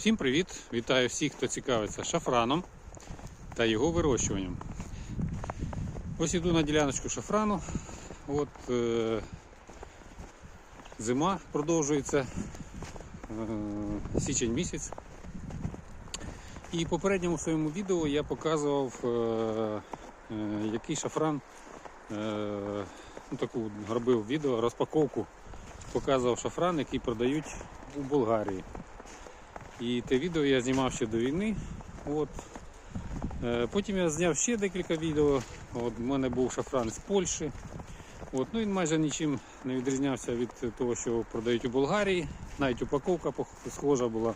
Всім привіт! Вітаю всіх, хто цікавиться шафраном та його вирощуванням. Ось іду на діляночку шафрану. От е, зима продовжується, е, січень місяць. І в попередньому своєму відео я показував, е, е, який шафран, е, ну, таку робив відео, розпаковку, показував шафран, який продають у Болгарії. І те відео я знімав ще до війни. От. Е, Потім я зняв ще декілька відео. От, у мене був шафран з Польщі. От, ну, він майже нічим не відрізнявся від того, що продають у Болгарії. Навіть упаковка схожа була.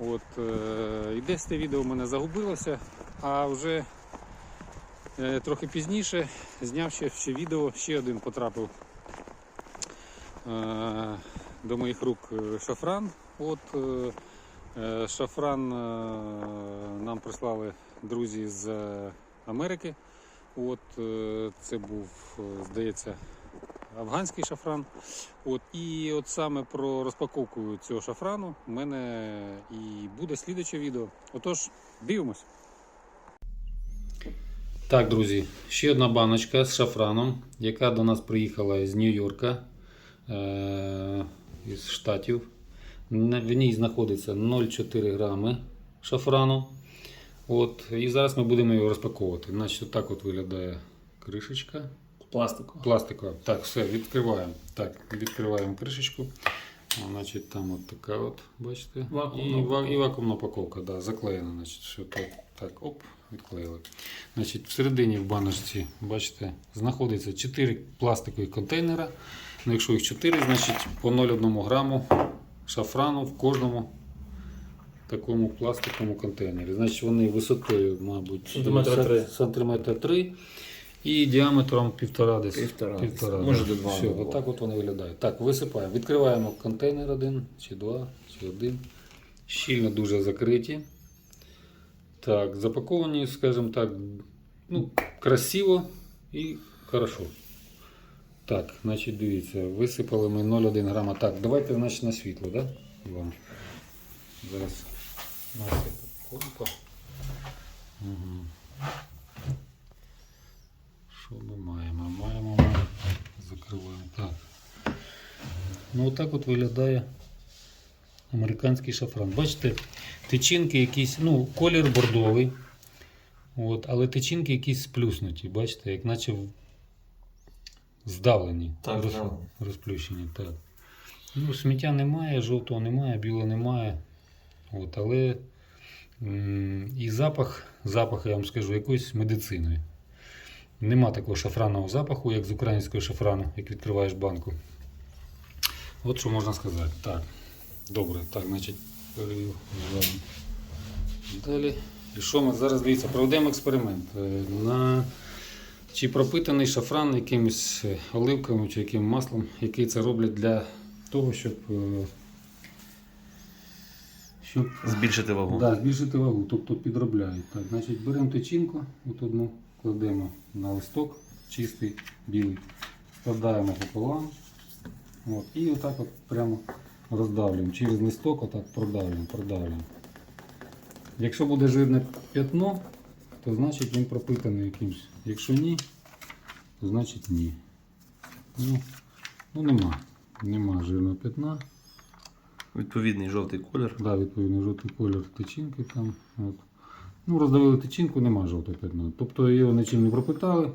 От, е, і десь те відео в мене загубилося, а вже е, трохи пізніше зняв ще, ще відео, ще один потрапив до моїх рук шафран. От, шафран е, нам прислали друзі з е, Америки. От, е, це був, е, здається, афганський шафран. От, і от саме про розпаковку цього шафрану в мене і буде слідуче відео. Отож, дивимось. Так, друзі, ще одна баночка з шафраном, яка до нас приїхала з Нью-Йорка, е- із Штатів. В ній знаходиться 0,4 грами шафрану. От, і зараз ми будемо його розпаковувати. Значить, отак от виглядає кришечка. Пластику. Пластикова. Так, все, відкриваємо. Так, відкриваємо кришечку. Значить, там от така от, бачите. Вакуумна і, ва- і вакуумна упаковка, да, заклеєна. Значить, все так, так, оп, відклеїли. Значить, всередині в баночці, бачите, знаходиться 4 пластикові контейнера. Ну, якщо їх 4, значить по 0,1 граму шафрану в кожному такому пластиковому контейнері. Значить, вони висотою, мабуть, Сантиметра 3 і діаметром півтора десь. Півтора десь. півтора Може, до два Все, отак от вони виглядають. Так, висипаємо. Відкриваємо контейнер один, чи два, чи один. Щільно дуже закриті. Так, запаковані, скажімо так, ну, красиво і хорошо. Так, значить, дивіться, висипали ми 0,1 грама. Так, давайте значить, на світло, да? Іван? Зараз насипемо. Угу. Що ми маємо? Маємо ми закриваємо. Так. Ну отак от виглядає американський шафран. Бачите, тичинки якісь, ну, колір бордовий. От, але тичинки якісь сплюснуті, бачите, як наче здавлені, Так, роз- здавлені. розплющені. Так. Ну, сміття немає, жовтого немає, білого немає. От, але м, і запах, запах, я вам скажу, якоїсь медициною. Нема такого шафранного запаху, як з українського шафрану, як відкриваєш банку. От що можна сказати. Так, добре, так, значить, перевів. Далі. І що ми зараз дивіться, проведемо експеримент. Е, На... Чи пропитаний шафран якимось е, оливками чи яким маслом, який це роблять для того, щоб, е, щоб Збільшити вагу. Да, збільшити вагу, тобто підробляють. Так, значить, беремо тичинку, от одну кладемо на листок, чистий, білий, складаємо пополам. От, і отак от прямо роздавлюємо. Через листок отак продавлюємо, продавлюємо. Якщо буде жирне п'ятно, то значить він пропитаний якимось. Якщо ні, то значить ні. Ну, ну нема. Нема жирного п'ятна. Відповідний жовтий колір. Да, відповідно, жовтий колір тичинки там. От. Ну, роздавили тичинку, нема жовтого п'ятна. Тобто його нічим не пропитали.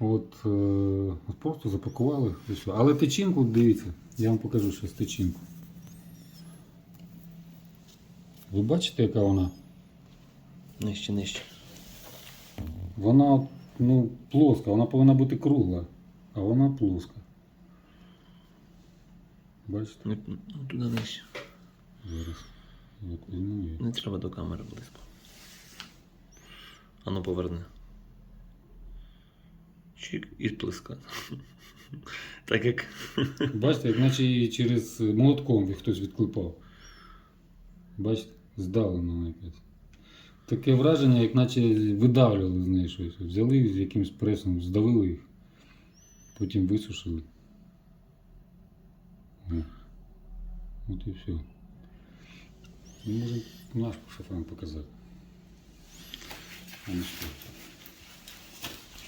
От, е, просто запакували і все. Але тичинку, дивіться, я вам покажу щось тичинку. Ви бачите, яка вона? Нижче, нижче. Вона ну, плоска, вона повинна бути кругла, а вона плоска. Бачите? Ну, ну, туди нижче. Зараз. От, візьму. Не треба до камери близько. Ану поверни. Чик і плеска. Так як. Бачите, як наче її через молотком хтось відклепав. Бачите, здавлено вона якась. Таке враження, як наче видавлювали з неї щось. Взяли з якимось пресом, здавили їх, потім висушили. От і все. Ми можемо наш шафран показати. А не що.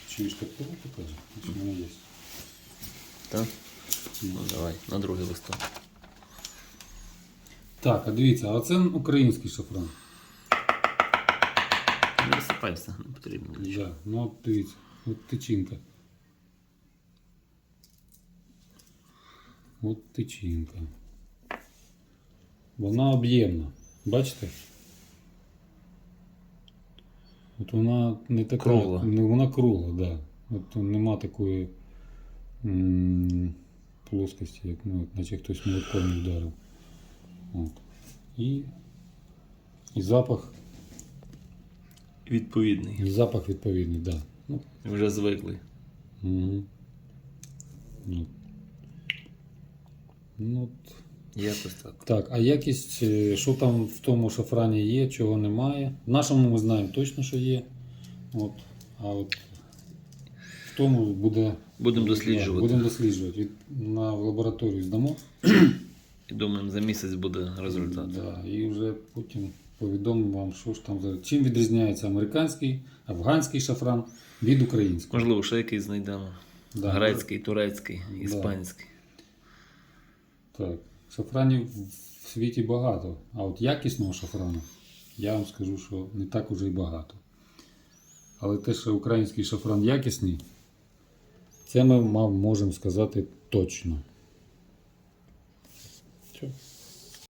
Чи ж так покаже? Чи в мене є? Так? Ну давай, на другий листок. Так, а дивіться, а це український шафран. Не висипайся, не потрібно. Да. Ну от дивіться, от тичинка. От тичинка. Вона об'ємна. Бачите? От вона не така. Кругла. Вона кругла, да. От нема такої м- плоскості, як ну, наче хтось молотком не вдарив. От. І, і запах, Відповідний. і запах відповідний, да. Ну, Вже звикли. Угу. Ну. Ну, от. Якось так. так, а якість, е, що там в тому шафрані є, чого немає. В нашому ми знаємо точно, що є. От. А от в тому буде. Будемо досліджувати. Будемо досліджувати. Від, на в лабораторію здамо. І думаємо, за місяць буде результат. Да, і вже потім повідомимо вам, що ж там за. Чим відрізняється американський, афганський шафран від українського. Можливо, ще якийсь знайдемо. Да. Грецький, турецький, Да. іспанський. Так, шафранів в світі багато, а от якісного шафрану я вам скажу, що не так уже й багато. Але те, що український шафран якісний, це ми можемо сказати точно. Все.